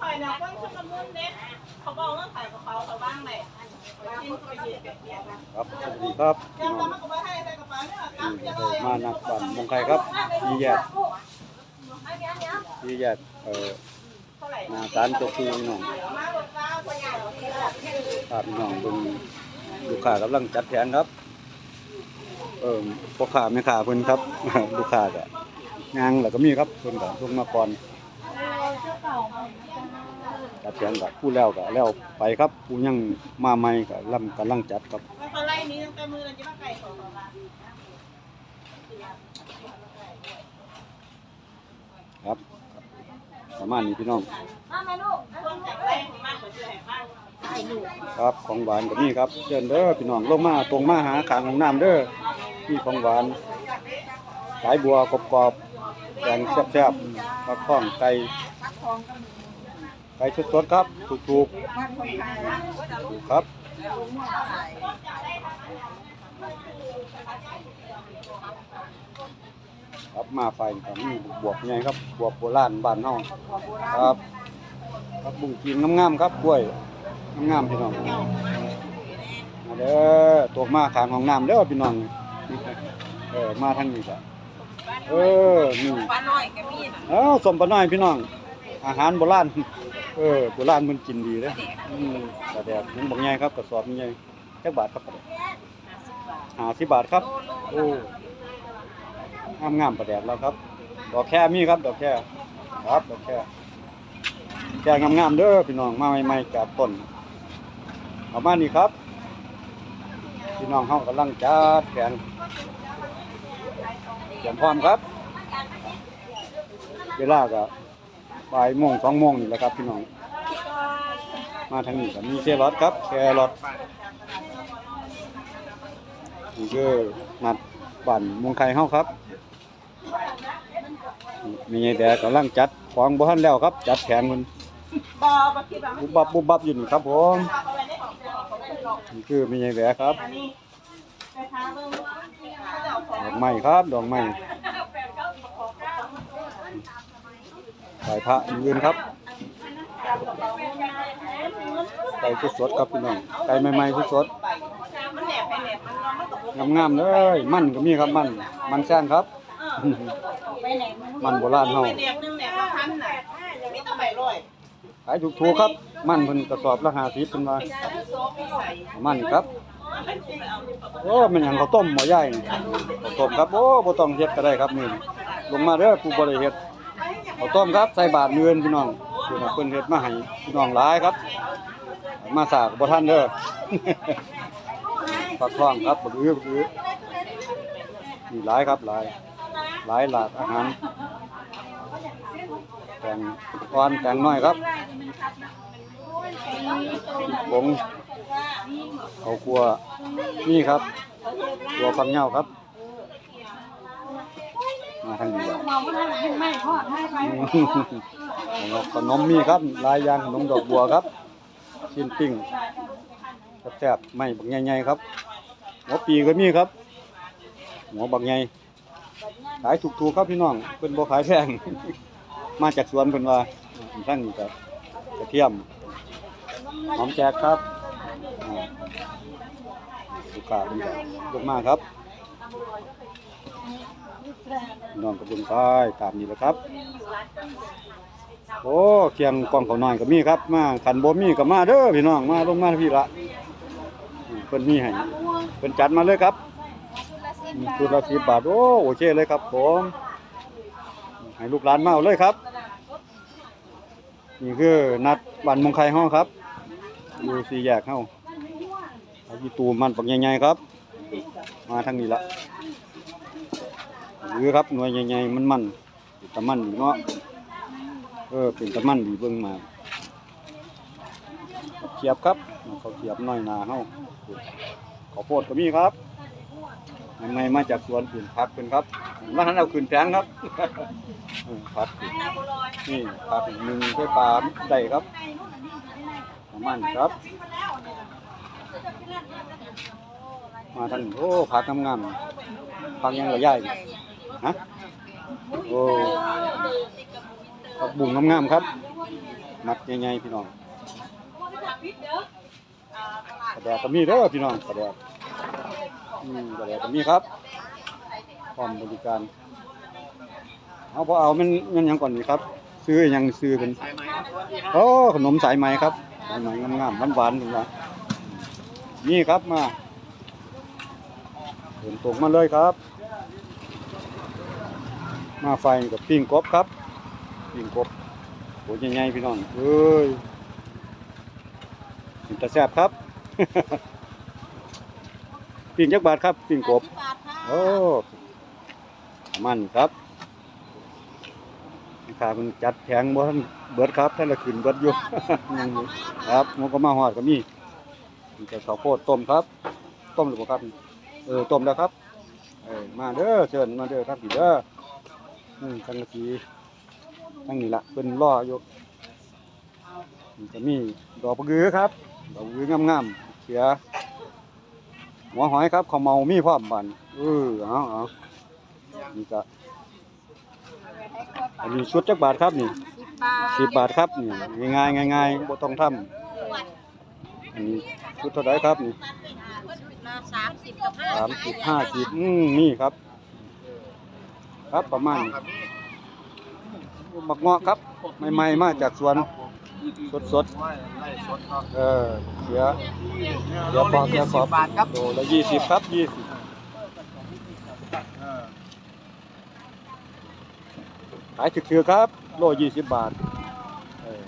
ข่อยนะเพิ่งชุดละมุนเน็ตเขาบอกเรื่องขายกระเป๋าเขาบ้างเลยกินไปเย็นเปียกๆนะครับสวัสดีครับพี่ยังน้องมากระเป๋าให้ใส่กระป๋านี่มาหนักบันมงไคครับที่แยกที่แยกเอ่อเท่าร่หนาสารเจ้าคือพี่น้องมาดหญ่ครับน้องบิ่งลูกค้ากำลังจัดแผนครับ เออพ่อค้าแม่ค้าเพิ่นครับ ลูกค้าก็งานแล้วก็มีครับเพิ่นก็ลงมาก่อน จัดแผนก็ผู้แล้วก็แล้วไปครับผู้ยังมาใหม่ก็ลำกำลังจัดครับมันเขาไล่นี้ตั้งแต่มือเราจะมาไก่ของเขาละครับประมาณนี้พี่น้องช่วงแต่แรกของมันก็คือแห่งบ้านครับของหวานก็มีครับเชิญเด้อพี่น้องลงมาตรงมาหาขางของน้ำเด้อมีของหวานสายบัวกรอบๆแกงแซ่บๆผักข้องไก่ ไก่สดๆครับถูกๆครับครับมาไฟครับมีบวบใหญ่ครับบวบโบราณบ้านเฮาครับครับบุ้งกินงามๆครับกล้วยงามๆพี่น้องมาเด้อตัวมาขางของน้ำเด้อพี่น้องเออมาทางนี้จ้ะเออนี่ป้าน้อยก็มีนะ เอ้าสมปะน้อยพี่น้อง อาหารโบราณเออโบราณมันกินดีเด้ออืมกระแดดยังบ่ใหญ่ครับกระสอบใหญ่จักบาทครับกระแดด50บาทครับโอ้งามงามๆประแดดแล้วครับ ดอกแค่มีครับ ดอกแค่ครับดอกแค่แค่งามๆเด้อพี่น้องมาใหม่ๆจากต้นประมาณนี้ครับพี่น้องเฮากำลังจัดแผนเตรียมพร้อมครับ เวลาก็ บ่ายโมงสองโมงนี่แหละครับพี่น้อง มาทางนี้ก็มีแครอทครับ แครอทนี่คือนัดบ้านมงไข่เฮาครับ มีไงแต่กำลังจัดของบ่ทันแล้วครับ จัดแผนมันบุบบับบุบบับอยู่นี่ครับผมนี่คือมีไงแหวครับอันนี้ไปค้าเบิ่งเขาจะเอาของดอกไม้ครับดอกไม้ ใส่พระยืนครับไก่สดๆครับพี่น้องไก่ใหม่ๆสดมันแหนบไปแหนบมันมันตกลงๆงามๆเลย มันก็มีครับมันมันแซงครับ มันโบราณเฮาไปแหรอขายถูกๆครับ มันเพิ่นกระสอบละ50เพิ่นว่าโซ่พี่ใส่มันครับโอ้มันหยังข้าวต้มหม้อใหญ่ข้าวต้มครับโอ้บ่ต้องเฮ็ดก็ได้ครับนี่ลงมาเด้อผู้บ่ได้เฮ็ด ข้าวต้มครับใส่บาตรเงินพี่น้องเพิ่นเพิ่นเฮ็ดมาให้พี่น้องหลายครับ มาสากบ่ทันเด้อปักท้องครับบักอื้อบักอื้อนี่หลายครับหลาย หลายหลากอาหารแตงอ่อนแตงน้อยครับผงข้าวคั่วนี่ครับตัวฟังเหย้าครับ มาทางนี้ครับขนมมีครับหลายอย่างขนมดอกบัวครับชิ้นปิ้งแซ่บๆไม่บักใหญ่ๆครับหัวปีก็มีครับหัวบักใหญ่ขายถูกๆครับพี่น้องเพิ่นบ่ขายแพงมาจากสวนเพิ่นว่าทั้งนี้ก็กระเทียมหอมแจกครับอ่าลูกค้าเพิ่นก็ลงมาครับพี่ น้องก็เบิ่งไปตามนี้แหละครับ โอ้เคียงกล่องเขาหน้อยก็มีครับ มาขันบ่มีก็มาเด้อพี่น้องมาลงมาพี่ละเพิ่นมีให้เพิ่นจัดมาเลยครับอืมชุดละสิบบาทโอ้โอเคเลยครับผมให้ลูกหลานมาเอาเลยครับนี่คือนัดบ้านมงไคเฮาครับอยู่สี่แยกเฮาอาอีตูมันปักใหญ่ๆครับ มาทางนี้ละ หรือครับหน่วยใหญ่ๆมันๆแต่มันเนาะเออเป็นตะมันดีเบิ่งมาเขียบครับเขาเขียบน้อยหนาเฮาข้าวโพดก็มีครับยังไงมาจากสวนผืนผักเป็นครับมาหันเอาขึ้นแพงครับเออผักนี่ผักหนึ่งด้ปลาได้ครับประมันครับ มาทันโอ้ผักงามๆผักยังเหลือใหญ่ ฮะโอ้ขผักบุ้งงามๆครับ มัดใหญ่ๆพี่น้องกระแดกก็มีเด้อพี่น้องกระแดกอืมกระแดกก็มีครับพร้อมบริการเอาพอเอามันมันหยังก่อนนี่ครับ ซื้อหยังซื้อเป็นโอ้ขนมสายไหมครับสายไหมงามๆหวานๆถึงว่านี่ครับมาเดินตรงมาเลยครับ มาไฟกับปิ้งกบครับปิ้งกบโหใหญ่ๆพี่น้องเอ้ยมันจะแซ่บครับ ปิ้งยักบาทครับปิ้งกบโอ้มันครับขามันจัดแข็งบ่ทันเบิดครับท่านละขึ้นเบิดอยู่ยังอยู่ครับมันก็มาหอดก็มีมีแต่ข้าวโพดต้มครับ ต้มหรือเปล่าครับ เออต้มแล้วครับเออมาเด้อเชิญมาเด้อครับพี่เด้อ อืมสังกะสีตั้งนี้ละเป็นล่ออยู่มันจะมีดอกปะกือครับ ดอกปะกืองามๆเสียหัวหอยครับข้าวเมามีพร้อมบันเออเอาเอานี่ก็อันนี้ชุดจักบาทครับนี่สิบบาทครับนี่ง่ายๆง่ายๆบ่ต้องทำอันนี้ชุดเท่าไหรครับนี่สามสิบกับห้าสามสิบห้าสิบอืมนี่ครับ ครับประมาณบักเงาะครับใหม่ๆมาจากสวนสดๆเออเสียเสียปอกเสียขอบบาทครับโลละยี่สิบครับยี่สิบขายถือๆครับ โลยี่สิบบาทเออ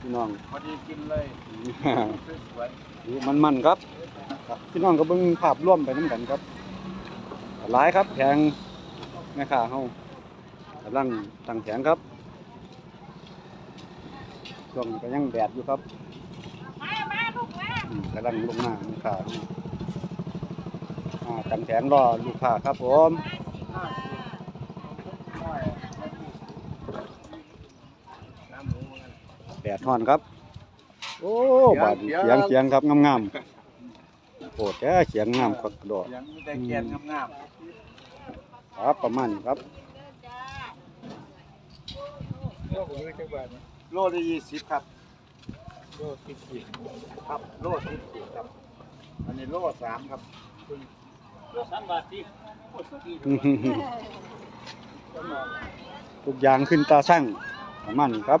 พี่น้องพอดีกินเลยสวยมันมันๆครับครับ พี่น้องก็เบิ่งภาพร่วมไปน้ำกันครับหลายครับแผง แม่ค้าเฮากำลังตั้งแผงครับช่วงนี้ก็ยังแดดอยู่ครับอืมกำลังลงมาแม่ค้าอ่าตั้งแผงรอลูกค้าครับผมๆน้ำหมูเหมือนกันแดดท่อนครับ โอ้บาดนี้เสียงเสียงครับงามๆโอ้แต่เสียงงามคักดอกเสียงมีแต่แกนงาม ครับประมาณนี้ครับๆโลละจังบาทโลละยี่สิบครับ โลสิบสี่ครับ โลสิบสี่ครับ อันนี้โลสามครับทุกอย่างขึ้นตาช่างประมาณนี้ครับ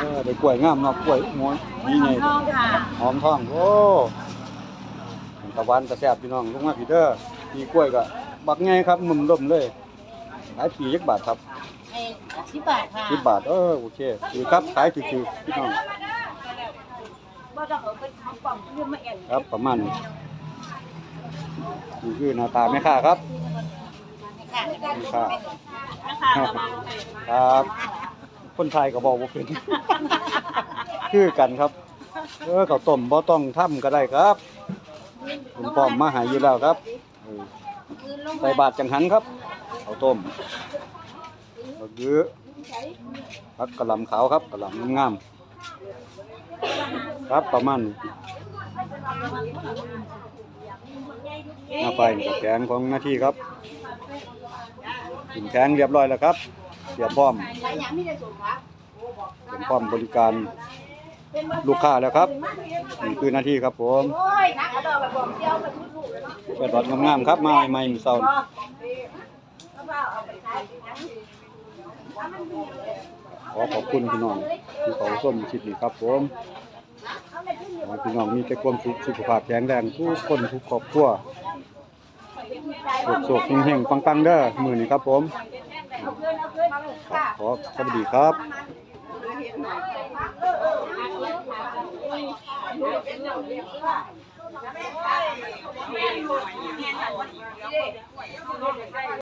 เออได้กล้วยงามเนาะกล้วยหมวนนี่ไงน้องค่ะหอมทองโอ้ตะวันกระแซบพี่น้องลงมาพี่เด้อมีกล้วยก็บักไงครับมุมล่มเลยขายปียักบาทครับไอ้สิบบาทค่ะสิบบาทเออโอเคถือครับขายถือๆพี่น้องบ่ต้องเอาไปทำกล่องเพื่อมาแอนครับประมาณนี้นี่คือหน้าตาแม่ค้าครับค่ะแม่ค้านะคะเรามาเลยครับ คนไทยก็บอกว่าเป็น คือกันครับ เออเขาวต้มบ่ต้องทำก็ได้ครับคุณพ่อมมาหาอยู่แล้วครับเออใส่บาทจังหันครับเขาวต้มบักเยอะผักกะหล่ำขาวครับกะหล่ำงามๆครับประมาณนี้หน้าไฟกับแกงของหน้าที่ครับกินแข็งเรียบร้อยแล้วครับ สียพร้อมไปยังไม่ได้ส่งวะเตรียพร้อมบริการลูกค้าแล้วครับนี่คือหน้าที่ครับผมเปทุกลูกเลยเนาะกระดอดงามๆครับมาใหม่ๆมีเศร้านี่เพราะว่าเอาไปขอขอบคุณพี่น้องที่เขาส้มคลิปนี้ครับผมพี่น้องมีแต่ความสุขสุขภาพแข็งแรงทุกคนทุกครอบครัวโศกๆเฮงๆปังๆเด้อมือนี้ครับผม ขอสวัสดีครับเ